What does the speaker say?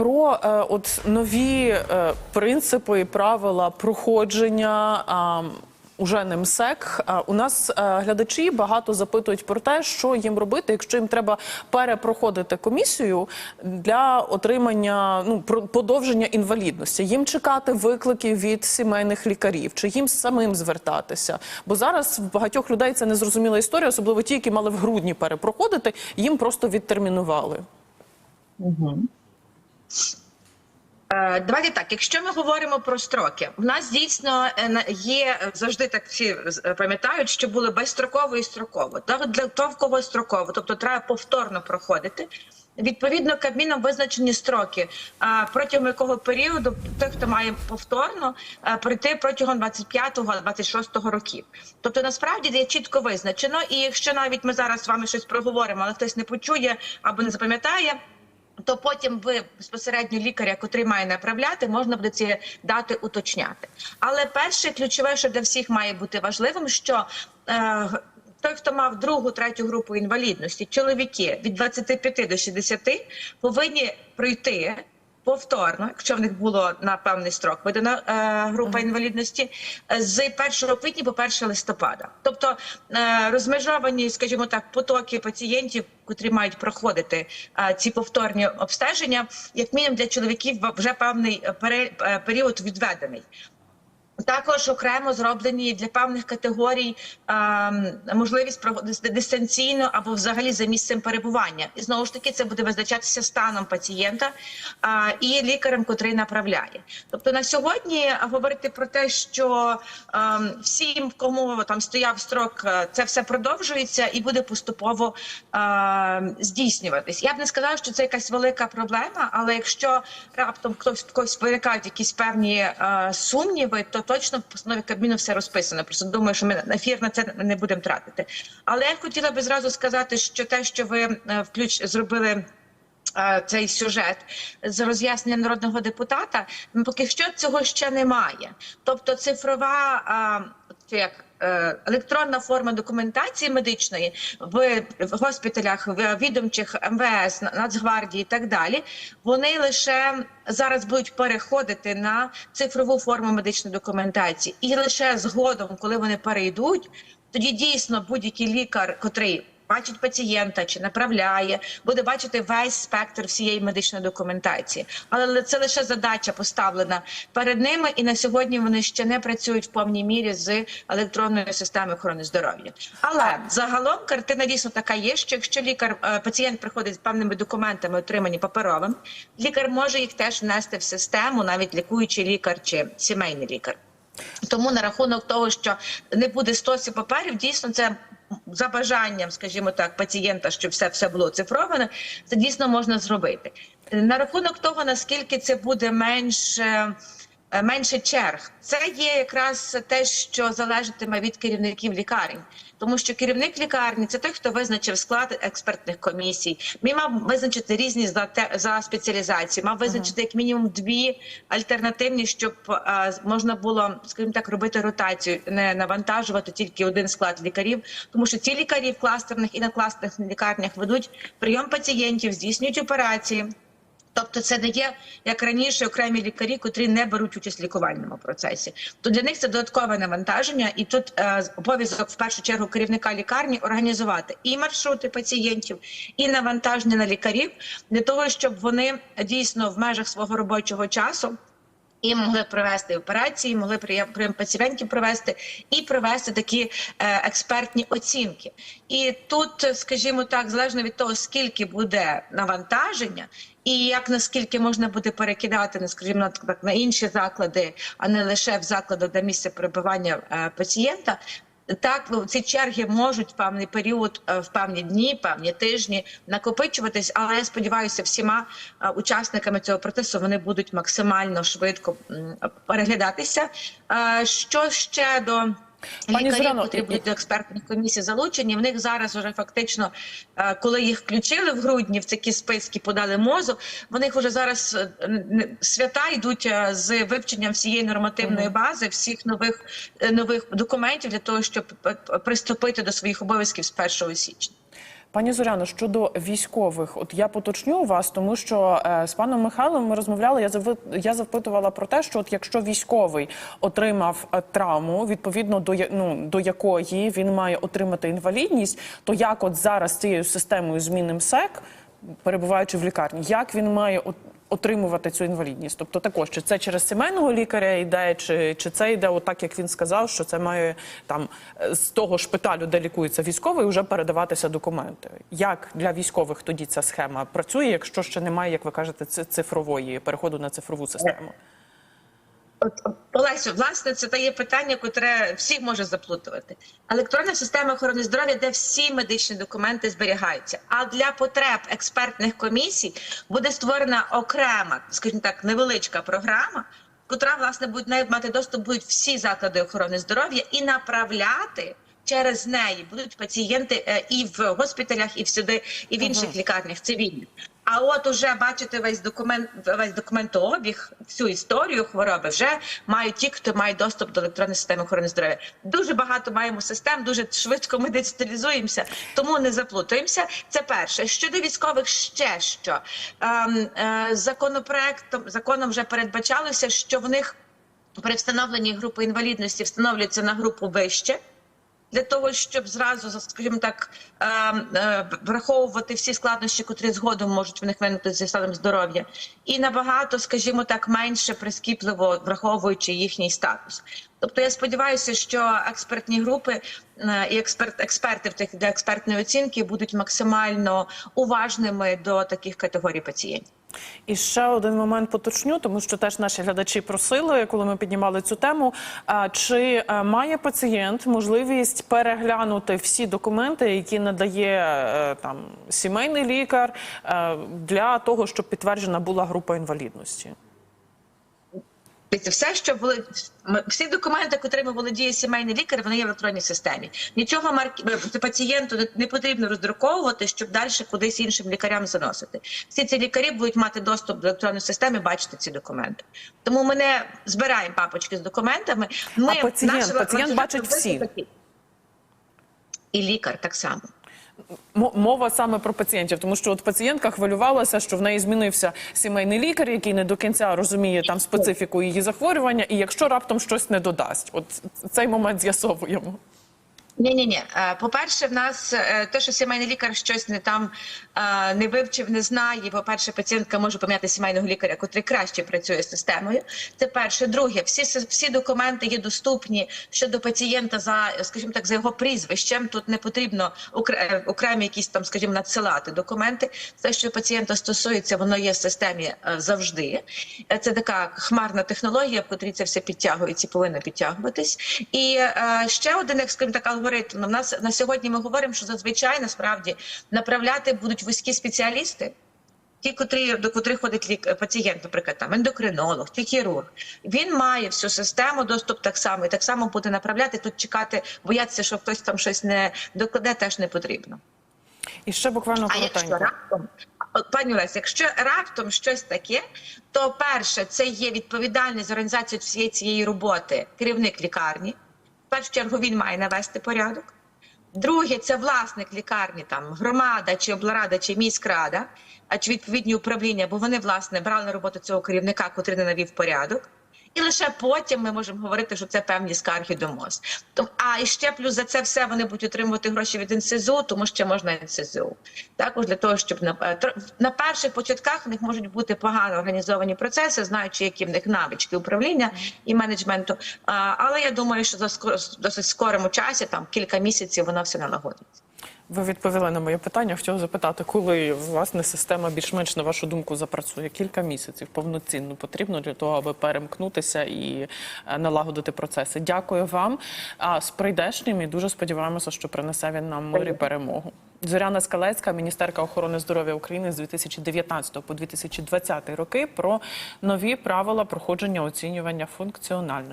про е, от нові е, принципи і правила проходження. А, Уже не МСЕК. У нас е, глядачі багато запитують про те, що їм робити, якщо їм треба перепроходити комісію для отримання ну подовження інвалідності. Їм чекати викликів від сімейних лікарів, чи їм самим звертатися? Бо зараз в багатьох людей це незрозуміла історія, особливо ті, які мали в грудні перепроходити, їм просто відтермінували. Е, Давайте так. Якщо ми говоримо про строки, в нас дійсно е, є е, завжди так всі е, пам'ятають, що були безстроково і строково. Для того, в кого строково, тобто треба повторно проходити. Відповідно, Кабміном визначені строки, протягом якого періоду той, хто має повторно е, пройти протягом 25-26 років. Тобто, насправді є чітко визначено, і якщо навіть ми зараз з вами щось проговоримо, але хтось не почує або не запам'ятає. То потім ви безпосередньо лікаря, котрий має направляти, можна буде ці дати уточняти. Але перше ключове, що для всіх має бути важливим, що е, той, хто мав другу, третю групу інвалідності, чоловіки від 25 до 60 повинні пройти. Повторно, якщо в них було на певний строк видана е, група інвалідності, з 1 квітня по 1 листопада. Тобто е, розмежовані, скажімо так, потоки пацієнтів, котрі мають проходити е, ці повторні обстеження, як мінімум для чоловіків вже певний е, е, період відведений. Також окремо зроблені для певних категорій е, можливість дистанційно або взагалі за місцем перебування. І знову ж таки це буде визначатися станом пацієнта і лікарем, котрий направляє. Тобто на сьогодні говорити про те, що всім, кому там стояв строк, це все продовжується і буде поступово здійснюватись. Я б не сказала, що це якась велика проблема, але якщо раптом хтось когось виникають якісь певні сумніви, то точно в постанові Кабміну все розписано. Просто думаю, що ми ефір на це не будемо тратити. Але я хотіла би зразу сказати, що те, що ви е, включ зробили. е, Цей сюжет з роз'яснення народного депутата ну, поки що цього ще немає. Тобто, цифрова як е, електронна форма документації медичної в, в госпіталях, в відомчих МВС, Нацгвардії і так далі. Вони лише зараз будуть переходити на цифрову форму медичної документації, і лише згодом, коли вони перейдуть, тоді дійсно будь-який лікар, котрий бачить пацієнта чи направляє, буде бачити весь спектр всієї медичної документації. Але це лише задача поставлена перед ними, і на сьогодні вони ще не працюють в повній мірі з електронною системою охорони здоров'я. Але загалом картина дійсно така є, що якщо лікар е, пацієнт приходить з певними документами, отримані паперовим, лікар може їх теж внести в систему, навіть лікуючий лікар чи сімейний лікар. Тому на рахунок того, що не буде стосів паперів, дійсно це за бажанням, скажімо так, пацієнта, щоб все, все було цифроване, це дійсно можна зробити. На рахунок того, наскільки це буде менше. Е, Менше черг це є якраз те, що залежатиме від керівників лікарень, тому що керівник лікарні це той, хто визначив склад експертних комісій. Він мав визначити різні за те за спеціалізації, мав визначити як мінімум дві альтернативні, щоб е, можна було, скажімо так, робити ротацію, не навантажувати тільки один склад лікарів, тому що ці лікарі в кластерних і накластерних лікарнях ведуть прийом пацієнтів, здійснюють операції. Тобто це не є як раніше окремі лікарі, котрі не беруть участь в лікувальному процесі. То для них це додаткове навантаження, і тут е, обов'язок в першу чергу керівника лікарні організувати і маршрути пацієнтів, і навантаження на лікарів для того, щоб вони дійсно в межах свого робочого часу. І могли провести операції, могли прийом пацієнтів провести і провести такі е, експертні оцінки. І тут, скажімо так, залежно від того, скільки буде навантаження, і як наскільки можна буде перекидати, скажімо так, на інші заклади, а не лише в заклади де місце перебування е, пацієнта. Так, ну, ці черги можуть в певний період, е, в певні дні, певні тижні накопичуватись, але я сподіваюся, всіма е, учасниками цього процесу вони будуть максимально швидко переглядатися. Е, Що ще до Пані лікарі Зорано... потрібні до експертних комісій залучені, в них зараз вже фактично, е, коли їх включили в грудні в такі списки, подали мозу. В них вже зараз е, свята йдуть е, з вивченням всієї нормативної бази, всіх нових нових документів для того, щоб приступити до своїх обов'язків з 1 січня. Пані Зоряно, щодо військових, от я поточню вас, тому що е, з паном Михайлом ми розмовляли. Я зав... я запитувала про те, що от якщо військовий отримав е, травму, відповідно до я- ну, до якої він має отримати інвалідність, то як от зараз цією системою зміни МСЕК, перебуваючи в лікарні, як він має от- отримувати цю інвалідність? Тобто також чи це через сімейного лікаря йде, чи, чи це йде отак, як він сказав, що це має там е, з того шпиталю, де лікується військовий, вже передаватися документи. Як для військових тоді ця схема працює, якщо ще немає, як ви кажете, ци- цифрової переходу на цифрову систему? Олесю, власне, це та є питання, котре всіх може заплутувати. Електронна система охорони здоров'я, де всі медичні документи зберігаються. А для потреб експертних комісій буде створена окрема, скажімо так, невеличка програма, котра власне буде мати доступ будуть всі заклади охорони здоров'я і направляти. Через неї будуть пацієнти е, і в госпіталях, і всюди, і в інших лікарнях цивільних. А от уже бачите весь документ, весь документообіг, всю історію хвороби вже мають ті, хто має доступ до електронної системи охорони здоров'я. Дуже багато маємо систем, дуже швидко ми диджиталізуємося, тому не заплутуємося. Це перше. Щодо військових, ще що ем, е, законопроектом законом вже передбачалося, що в них при встановленні групи інвалідності встановлюється на групу вище. Для того щоб зразу скажімо так е, е, враховувати всі складнощі, котрі згодом можуть в них виникнути зі станом здоров'я, і набагато, скажімо так, менше прискіпливо враховуючи їхній статус. Тобто я сподіваюся, що експертні групи е, і експерт, експерти в тих для експертної оцінки будуть максимально уважними до таких категорій пацієнтів. І ще один момент поточню, тому що теж наші глядачі просили, коли ми піднімали цю тему. Чи е, має пацієнт можливість переглянути всі документи, які надає е, там сімейний лікар, е, для того, щоб підтверджена була група інвалідності? Дивіться, все, що були всі документи, котрими володіє сімейний лікар, вони є в електронній системі. Нічого марк... е, пацієнту не- потрібно роздруковувати, щоб далі кудись іншим лікарям заносити. Всі ці лікарі будуть мати доступ до електронної системи, бачити ці документи. Тому ми не збираємо папочки з документами. Ми А пацієнт? Пацієнт бачить всі. І лікар так само. Мова саме про пацієнтів, тому що от пацієнтка хвилювалася, що в неї змінився сімейний лікар, який не до кінця розуміє там специфіку її захворювання, і якщо раптом щось не додасть, от цей момент з'ясовуємо. Ні, ні, ні. По-перше, в нас е, те, що сімейний лікар щось не там е, не вивчив, не знає. По-перше, пацієнтка може поміняти сімейного лікаря, котрий краще працює з системою. Це перше. Друге, всі всі документи є доступні щодо пацієнта за, скажімо так, за його прізвищем. Тут не потрібно е, окремі якісь там, скажімо, надсилати документи. Все, що пацієнта стосується, воно є в системі е, завжди. Е, Це така хмарна технологія, в котрій це все підтягується і повинно підтягуватись. І е, ще один, як скажімо так, алгоритм. У нас на сьогодні ми говоримо, що зазвичай насправді направляти будуть вузькі спеціалісти. Ті, котрі до котрих ходить лік пацієнт, наприклад, там ендокринолог чи хірург, він має всю систему, доступ так само, і так само буде направляти. Тут чекати, боятися, що хтось там щось не докладе, теж не потрібно. І ще буквально А якщо раптом, пані Олесь, якщо раптом щось таке, то перше це є відповідальність за організацію всієї цієї роботи керівник лікарні. Першу чергу він має навести порядок. Друге, це власник лікарні, там громада чи облрада, чи міськрада, а чи відповідні управління, бо вони власне брали на роботу цього керівника, котрий не навів порядок. І лише потім ми можемо говорити, що це певні скарги до МОЗ. А і ще плюс за це все вони будуть отримувати гроші від НСЗУ, тому що можна НСЗУ. Також для того, щоб на, е, на перших початках в них можуть бути погано організовані процеси, знаючи, які в них навички управління і менеджменту. Але я думаю, що за досить скорому часі, там кілька місяців, воно все налагодиться. Ви відповіли на моє питання. Хотіла запитати, коли власне система більш-менш на вашу думку запрацює? Кілька місяців повноцінно потрібно для того, аби перемкнутися і е, налагодити процеси. Дякую вам. А з прийдешнім і дуже сподіваємося, що принесе він нам мир і перемогу. Зоряна Скалецька, міністерка охорони здоров'я України з 2019 по 2020 роки про нові правила проходження оцінювання функціональності.